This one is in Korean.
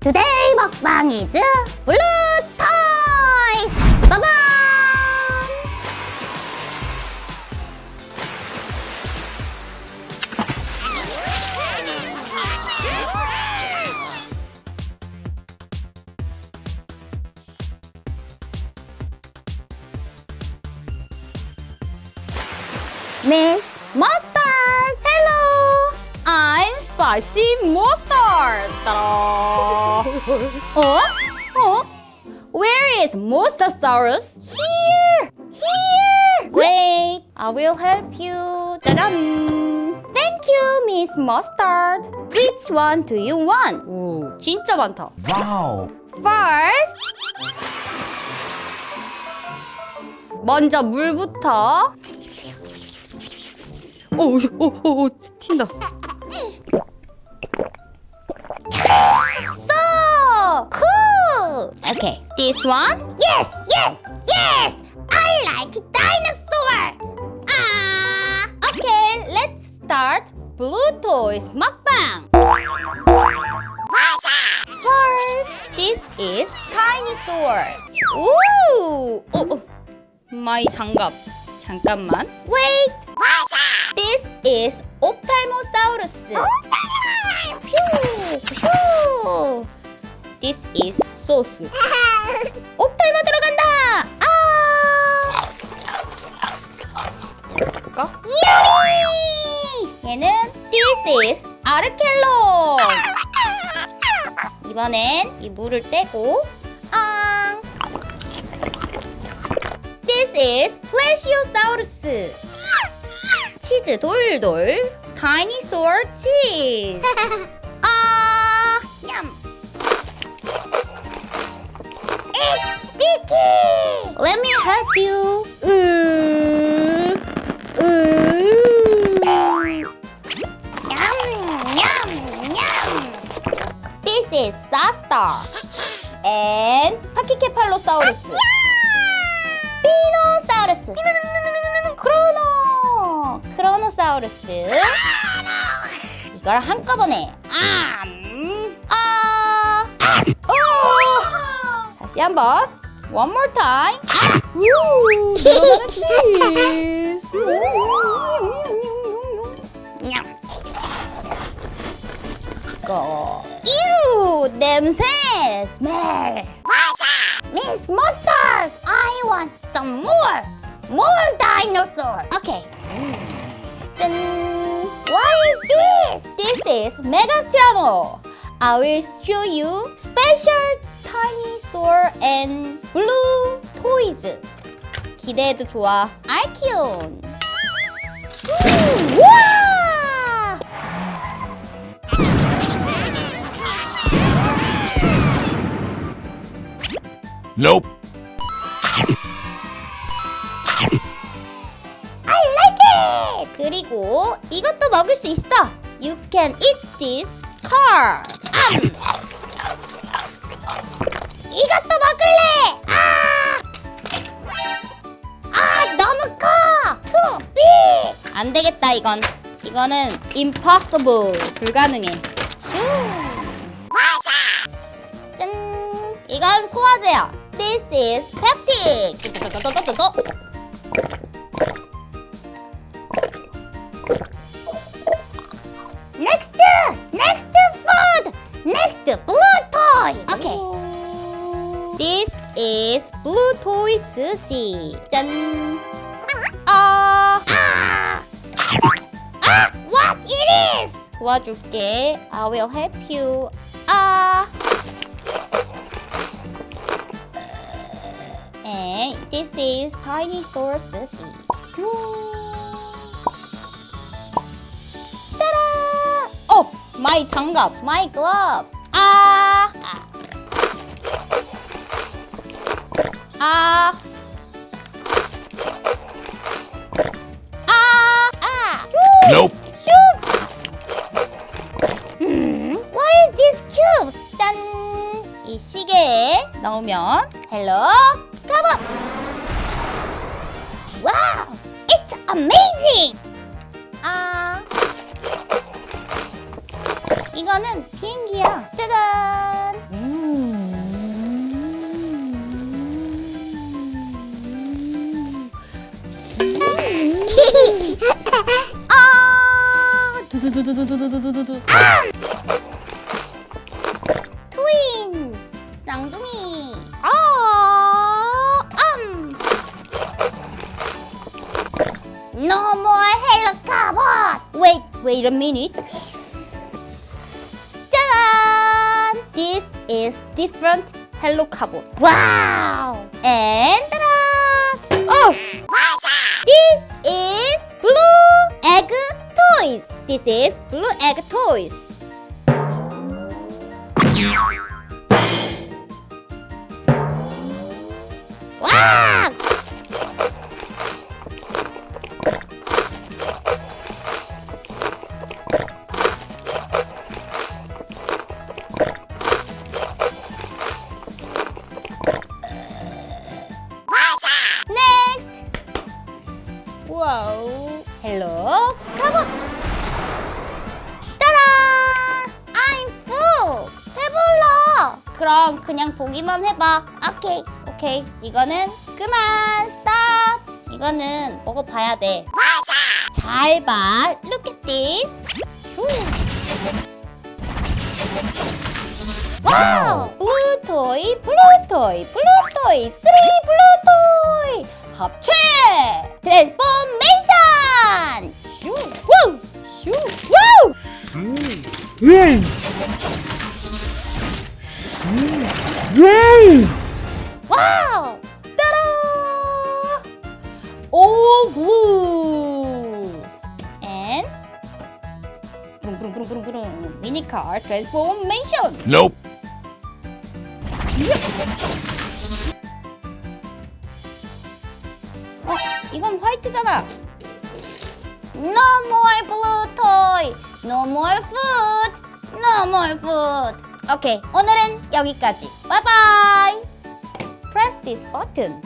Today 먹방 is Blue Toys. 빠밤! Mustard. I'm Spicy Mustard. Ta-da. oh? Oh? Where is Monstersaurus? Here. Here. Wait. I will help you. 짜잔. Thank you, Miss Mustard. Which one do you want? 오, 진짜 많다. Wow! First. 먼저 물부터. 오, 오, 오, 오, 튄다. Okay, this one. Yes, yes, yes. I like dinosaur. Ah, okay. Let's start Blue Toys mukbang. First, this is dinosaur. Ooh. 어, 어. 마이 장갑. 잠깐만. Wait. This is Ophthalmosaurus. 퓨, 퓨. This is sauce. 옵탈모 들어간다. 아. 볼까? 유리. 얘는 This is 아르켈론. 이번엔 이 물을 떼고 아. This is 플래시오사우루스. 치즈 돌돌. 다이니소어 치즈. And 파키케팔로사우루스. 스피노사우루스. 크로노. 크로노사우루스. 이걸 한꺼번에. 아. 음, 아. 오. 다시 한번. One more time. 아. 우. 늘어나는 치즈. 냠. 거. 유 냄새 smell. 맞아. Miss Mustard, I want some more. More dinosaur. Okay. 짠. What is this? This is Megatron. I will show you special dinosaur and blue toys. 기대해도 좋아. 알키온. 음, 와! Nope! I like it! 그리고 이것도 먹을 수 있어. You can eat this car. 암. 이것도 먹을래. 아! 아, 너무 커. Too big. 안 되겠다 이건. 이거는 impossible. 불가능해. 슈. 맞아. 짠. 이건 소화제야. This is peptic. Next, next food, next blue toy. Okay. This is blue toy sushi. 짠. 아. 아. 아. What it is? 도와줄게. I will help you. 아. And this is dinosaur sushi. 따라! 어! 마이 장갑, 마이 gloves. 아! 아! 아! 아! 아! 슈! Nope! 슈! 음, what is this cubes? 짠! 이 시계에 넣으면 마법! 와우! It's amazing! 아... 이거는 비행기야. 짜잔! 음. 아! 두두두두두두두두두 No more helicopter! Wait, wait a minute. Ta-da! This is different helicopter. Wow! And ta-da! Oh! This is blue egg toys. This is blue egg toys. Wow! 와우. 카봇. 따란. I'm full. 배불러. 그럼 그냥 보기만 해봐. 오케이. 오케이. 이거는 그만. 스탑. 이거는 먹어봐야 돼. 맞아. 잘 봐. Look at this. 후. 와우! 블루 토이, 블루 토이, 블루 토이, 쓰리 블루 토이! 합체! 트랜스포메이션! 슈! 우! 슈! 우! 예! 예! 와우! 따라! 오 블루! 앤 부릉부릉부릉부릉 미니카 트랜스포메이션! Nope. 어, 이건 화이트잖아. No more blue toy. No more food. No more food. 오케이, 오늘은 여기까지. 바이바이. Press this button.